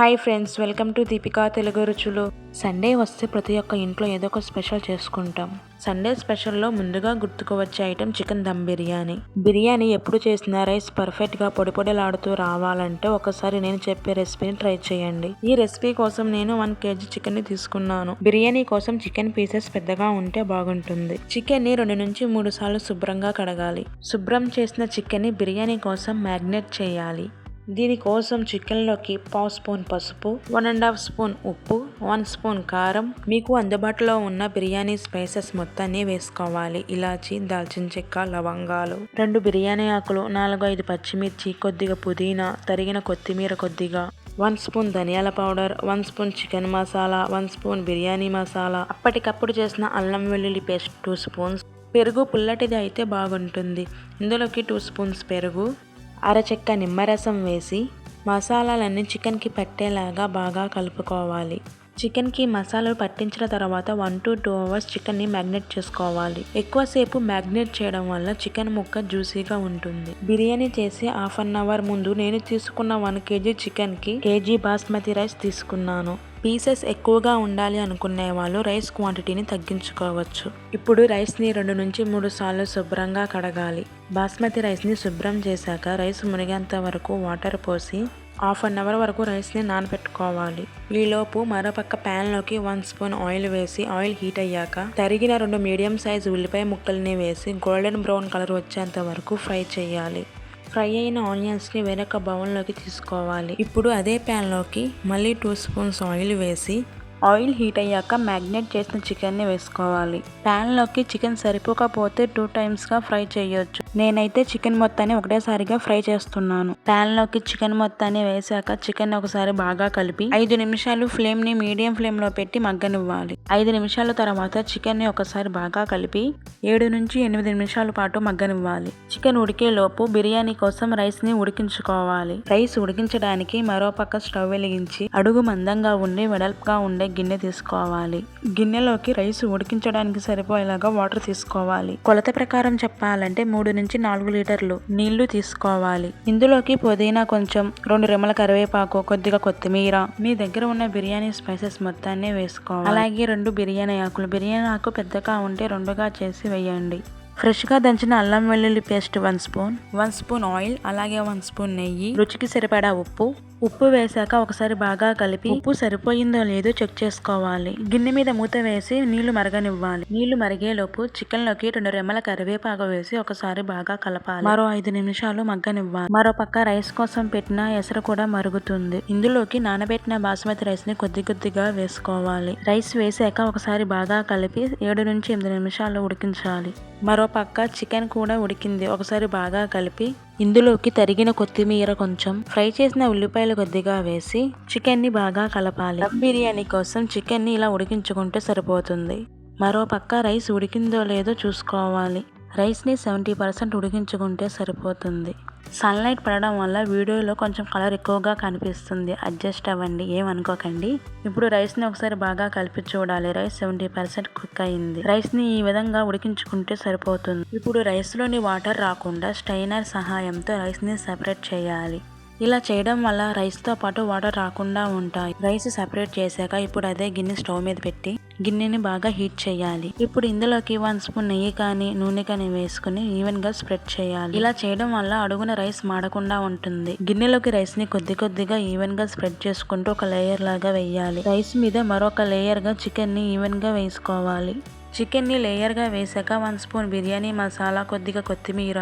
Hi friends welcome to Deepika Telugu రుచులు. Sunday వస్తే ప్రతి ఒక్క ఇంట్లో ఏదో ఒక స్పెషల్ చేసుకుంటాం. సండే స్పెషల్లో ముందుగా గుర్తుకు వచ్చే ఐటెం చికెన్ దమ్ బిర్యానీ. బిర్యానీ ఎప్పుడు చేసినా రైస్ పర్ఫెక్ట్గా పొడి పొడిలాడుతూ రావాలంటే ఒకసారి నేను చెప్పే రెసిపీని ట్రై చేయండి. ఈ రెసిపీ కోసం నేను వన్ కేజీ చికెన్ని తీసుకున్నాను. బిర్యానీ కోసం చికెన్ పీసెస్ పెద్దగా ఉంటే బాగుంటుంది. చికెన్ని రెండు నుంచి మూడు సార్లు శుభ్రంగా కడగాలి. శుభ్రం చేసిన చికెన్ని బిర్యానీ కోసం మ్యాగ్నేట్ చేయాలి. దీనికోసం చికెన్లోకి పావు స్పూన్ పసుపు వన్ అండ్ హాఫ్ స్పూన్ ఉప్పు వన్ స్పూన్ కారం మీకు అందుబాటులో ఉన్న బిర్యానీ స్పైసెస్ మొత్తాన్ని వేసుకోవాలి. ఇలాచి దాల్చిన చెక్క లవంగాలు. రెండు బిర్యానీ ఆకులు నాలుగు ఐదు పచ్చిమిర్చి కొద్దిగా పుదీనా తరిగిన కొత్తిమీర కొద్దిగా. వన్ స్పూన్ ధనియాల powder one spoon chicken masala one spoon biryani masala. అప్పటికప్పుడు చేసిన అల్లం వెల్లుల్లి పేస్ట్ టూ స్పూన్స్. పెరుగు పుల్లటిది అయితే బాగుంటుంది. ఇందులోకి టూ స్పూన్స్ పెరుగు. అరచెక్క నిమ్మరసం వేసి మసాలాలన్నీ చికెన్కి పట్టేలాగా బాగా కలుపుకోవాలి. చికెన్కి మసాలాలు పట్టించిన తర్వాత వన్ టు టూ అవర్స్ చికెన్ని మ్యాగ్నేట్ చేసుకోవాలి. ఎక్కువసేపు మ్యాగ్నేట్ చేయడం వల్ల చికెన్ ముక్క జ్యూసీగా ఉంటుంది. బిర్యానీ చేసి హాఫ్ అన్ అవర్ ముందు నేను తీసుకున్న వన్ కేజీ చికెన్కి కేజీ బాస్మతి రైస్ తీసుకున్నాను. పీసెస్ ఎక్కువగా ఉండాలి అనుకునే వాళ్ళు రైస్ క్వాంటిటీని తగ్గించుకోవచ్చు. ఇప్పుడు రైస్ని రెండు నుంచి మూడు సార్లు శుభ్రంగా కడగాలి. బాస్మతి రైస్ని శుభ్రం చేశాక రైస్ మునిగేంత వరకు వాటర్ పోసి హాఫ్ అన్ అవర్ వరకు రైస్ని నానబెట్టుకోవాలి. ఈలోపు మరోపక్క ప్యాన్లోకి వన్ స్పూన్ ఆయిల్ వేసి ఆయిల్ హీట్ అయ్యాక తరిగిన రెండు మీడియం సైజ్ ఉల్లిపాయ ముక్కల్ని వేసి గోల్డెన్ బ్రౌన్ కలర్ వచ్చేంత వరకు ఫ్రై చేయాలి. ఫ్రై అయిన ఆనియన్స్ని వేరొక బౌల్లోకి తీసుకోవాలి. ఇప్పుడు అదే ప్యాన్లోకి మళ్ళీ టూ స్పూన్స్ ఆయిల్ వేసి ఆయిల్ హీట్ అయ్యాక మ్యాగ్నేట్ చేసిన చికెన్ని వేసుకోవాలి. ప్యాన్లోకి చికెన్ సరిపోకపోతే టూ టైమ్స్గా ఫ్రై చేయొచ్చు. నేనైతే చికెన్ మొత్తాన్ని ఒకటేసారిగా ఫ్రై చేస్తున్నాను. ప్యాన్లోకి చికెన్ మొత్తాన్ని వేసాక చికెన్ ఒకసారి బాగా కలిపి ఐదు నిమిషాలు ఫ్లేమ్ని మీడియం ఫ్లేమ్లో పెట్టి మగ్గనివ్వాలి. ఐదు నిమిషాల తర్వాత చికెన్ని ఒకసారి బాగా కలిపి ఏడు నుంచి ఎనిమిది నిమిషాల పాటు మగ్గనివ్వాలి. చికెన్ ఉడికే లోపు బిర్యానీ కోసం రైస్ని ఉడికించుకోవాలి. రైస్ ఉడికించడానికి మరో పక్క స్టవ్ వెలిగించి అడుగు మందంగా ఉండి వెడల్పుగా ఉండే గిన్నె తీసుకోవాలి. గిన్నెలోకి రైస్ ఉడికించడానికి సరిపోయేలాగా వాటర్ తీసుకోవాలి. కొలత ప్రకారం చెప్పాలంటే మూడు నుంచి నాలుగు లీటర్లు నీళ్ళు తీసుకోవాలి. ఇందులోకి పుదీనా కొంచెం రెండు రెమ్మల కరివేపాకు కొద్దిగా కొత్తిమీర మీ దగ్గర ఉన్న బిర్యానీ స్పైసెస్ మొత్తాన్ని వేసుకోవాలి. అలాగే రెండు బిర్యానీ ఆకులు. బిర్యానీ ఆకు పెద్దగా ఉంటే రెండుగా చేసి వేయండి. ఫ్రెష్గా దంచిన అల్లం వెల్లుల్లి paste one spoon one spoon oil అలాగే వన్ స్పూన్ నెయ్యి రుచికి సరిపడా ఉప్పు ఉప్పు వేశాక ఒకసారి బాగా కలిపి ఉప్పు సరిపోయిందో లేదో చెక్ చేసుకోవాలి. గిన్నె మీద మూత వేసి నీళ్ళు మరగనివ్వాలి. నీళ్ళు మరిగేలోపు చికెన్లోకి రెండు రెమ్మల కరివేపాకు వేసి ఒకసారి బాగా కలపాలి. మరో ఐదు నిమిషాలు మగ్గనివ్వాలి. మరో పక్క రైస్ కోసం పెట్టిన ఎసరు కూడా మరుగుతుంది. ఇందులోకి నానబెట్టిన బాస్మతి రైస్ని కొద్ది కొద్దిగా వేసుకోవాలి. రైస్ వేసాక ఒకసారి బాగా కలిపి ఏడు నుంచి ఎనిమిది నిమిషాలు ఉడికించాలి. మరో పక్క చికెన్ కూడా ఉడికింది. ఒకసారి బాగా కలిపి ఇందులోకి తరిగిన కొత్తిమీర కొంచెం ఫ్రై చేసిన ఉల్లిపాయలు కొద్దిగా వేసి చికెన్ని బాగా కలపాలి. దమ్ బిర్యానీ కోసం చికెన్ని ఇలా ఉడికించుకుంటే సరిపోతుంది. మరో పక్క రైస్ ఉడికిందో లేదో చూసుకోవాలి. రైస్ని సెవెంటీ పర్సెంట్ ఉడికించుకుంటే సరిపోతుంది. సన్లైట్ పడడం వల్ల వీడియోలో కొంచెం కలర్ ఎక్కువగా కనిపిస్తుంది. అడ్జస్ట్ అవ్వండి. ఏమనుకోకండి ఇప్పుడు రైస్ని ఒకసారి బాగా కలిపి చూడాలి. రైస్ సెవెంటీ పర్సెంట్ కుక్ అయింది. రైస్ని ఈ విధంగా ఉడికించుకుంటే సరిపోతుంది. ఇప్పుడు రైస్లోని వాటర్ రాకుండా స్టైనర్ సహాయంతో రైస్ని సెపరేట్ చేయాలి. ఇలా చేయడం వల్ల రైస్తో పాటు వాటర్ రాకుండా ఉంటాయి. రైస్ సెపరేట్ చేశాక ఇప్పుడు అదే గిన్నె స్టవ్ మీద పెట్టి గిన్నెని బాగా హీట్ చేయాలి. ఇప్పుడు ఇందులోకి వన్ స్పూన్ నెయ్యి కానీ నూనె కానీ వేసుకుని ఈవెన్గా స్ప్రెడ్ చేయాలి. ఇలా చేయడం వల్ల అడుగున రైస్ మాడకుండా ఉంటుంది. గిన్నెలోకి రైస్ని కొద్ది కొద్దిగా ఈవెన్గా స్ప్రెడ్ చేసుకుంటూ ఒక లేయర్ లాగా వేయాలి. రైస్ మీద మరొక లేయర్గా చికెన్ని ఈవెన్గా వేసుకోవాలి. చికెన్ని లేయర్గా వేసాక వన్ స్పూన్ బిర్యానీ మసాలా కొద్దిగా కొత్తిమీర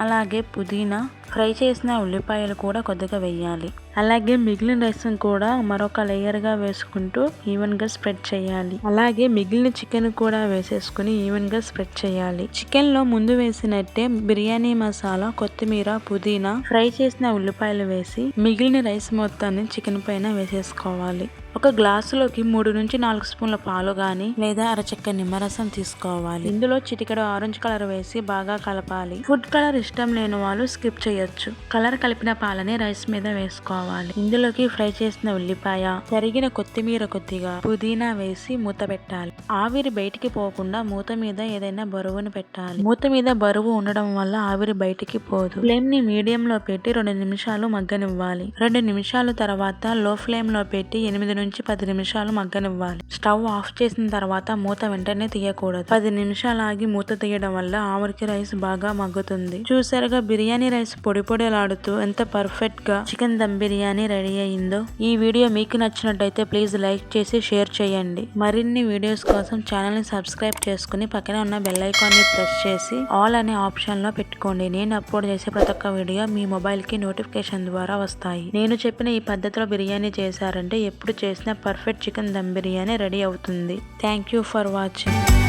అలాగే పుదీనా ఫ్రై చేసిన ఉల్లిపాయలు కూడా కొద్దిగా వేయాలి. అలాగే మిగిలిన రైస్ కూడా మరొక లేయర్గా వేసుకుంటూ ఈవెన్గా స్ప్రెడ్ చేయాలి. అలాగే మిగిలిన చికెన్ కూడా వేసేసుకుని ఈవెన్గా స్ప్రెడ్ చేయాలి. చికెన్లో ముందు వేసినట్టే బిర్యానీ మసాలా కొత్తిమీర పుదీనా ఫ్రై చేసిన ఉల్లిపాయలు వేసి మిగిలిన రైస్ మొత్తాన్ని చికెన్ పైన వేసేసుకోవాలి. ఒక గ్లాసులోకి మూడు నుంచి నాలుగు స్పూన్ల పాలు గాని లేదా అరచెక్క నిమ్మరసం తీసుకోవాలి. ఇందులో చిటికెడు ఆరెంజ్ కలర్ వేసి బాగా కలపాలి. ఫుడ్ కలర్ ఇష్టం లేని వాళ్ళు స్కిప్ చేయాలి వేయొచ్చు కలర్ కలిపిన పాలని రైస్ మీద వేసుకోవాలి. ఇందులోకి ఫ్రై చేసిన ఉల్లిపాయ తరిగిన కొత్తిమీర కొద్దిగా పుదీనా వేసి మూత పెట్టాలి. ఆవిరి బయటికి పోకుండా మూత మీద ఏదైనా బరువును పెట్టాలి. మూత మీద బరువు ఉండడం వల్ల ఆవిరి బయటికి పోదు. ఫ్లేమ్ని మీడియం లో పెట్టి రెండు నిమిషాలు మగ్గనివ్వాలి. రెండు నిమిషాల తర్వాత లో ఫ్లేమ్లో పెట్టి ఎనిమిది నుంచి పది నిమిషాలు మగ్గనివ్వాలి. స్టవ్ ఆఫ్ చేసిన తర్వాత మూత వెంటనే తీయకూడదు. పది నిమిషాలు ఆగి మూత తీయడం వల్ల ఆవిరికి రైస్ బాగా మగ్గుతుంది. చూసారుగా బిర్యానీ రైస్ పొడి పొడిలాడుతూ ఎంత పర్ఫెక్ట్గా చికెన్ దమ్ బిర్యానీ రెడీ అయిందో ఈ వీడియో మీకు నచ్చినట్టయితే ప్లీజ్ లైక్ చేసి షేర్ చేయండి. మరిన్ని వీడియోస్ కోసం ఛానల్ని సబ్స్క్రైబ్ చేసుకుని పక్కనే ఉన్న బెల్ ఐకాన్ని ప్రెస్ చేసి ఆల్ అనే ఆప్షన్లో పెట్టుకోండి. నేను అప్లోడ్ చేసే ప్రతి ఒక్క వీడియో మీ మొబైల్కి నోటిఫికేషన్ ద్వారా వస్తాయి. నేను చెప్పిన ఈ పద్ధతిలో బిర్యానీ చేశారంటే ఎప్పుడు చేసినా perfect chicken dum biryani ready అవుతుంది. Thank you for watching.